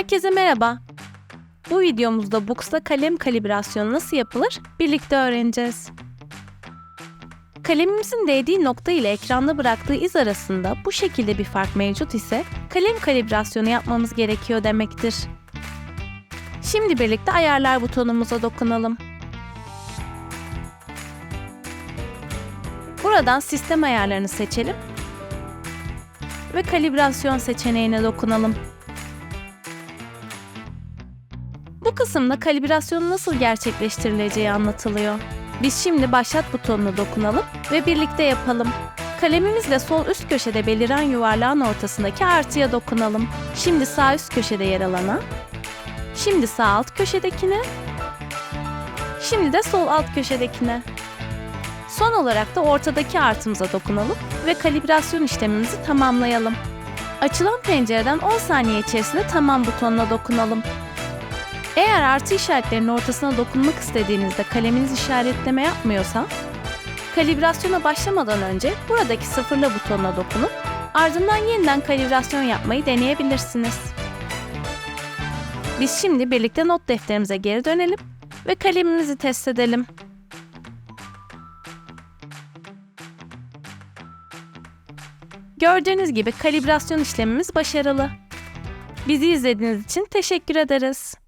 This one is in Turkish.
Herkese merhaba. Bu videomuzda Bux'la kalem kalibrasyonu nasıl yapılır birlikte öğreneceğiz. Kalemimizin değdiği nokta ile ekranda bıraktığı iz arasında bu şekilde bir fark mevcut ise kalem kalibrasyonu yapmamız gerekiyor demektir. Şimdi birlikte ayarlar butonumuza dokunalım. Buradan sistem ayarlarını seçelim ve kalibrasyon seçeneğine dokunalım. Bu kısımda kalibrasyonun nasıl gerçekleştirileceği anlatılıyor. Biz şimdi başlat butonuna dokunalım ve birlikte yapalım. Kalemimizle sol üst köşede beliren yuvarlağın ortasındaki artıya dokunalım. Şimdi sağ üst köşede yer alana, şimdi sağ alt köşedekine, şimdi de sol alt köşedekine. Son olarak da ortadaki artımıza dokunalım ve kalibrasyon işlemimizi tamamlayalım. Açılan pencereden 10 saniye içerisinde tamam butonuna dokunalım. Eğer artı işaretlerinin ortasına dokunmak istediğinizde kaleminiz işaretleme yapmıyorsa, kalibrasyona başlamadan önce buradaki sıfırla butonuna dokunup ardından yeniden kalibrasyon yapmayı deneyebilirsiniz. Biz şimdi birlikte not defterimize geri dönelim ve kalemimizi test edelim. Gördüğünüz gibi kalibrasyon işlemimiz başarılı. Bizi izlediğiniz için teşekkür ederiz.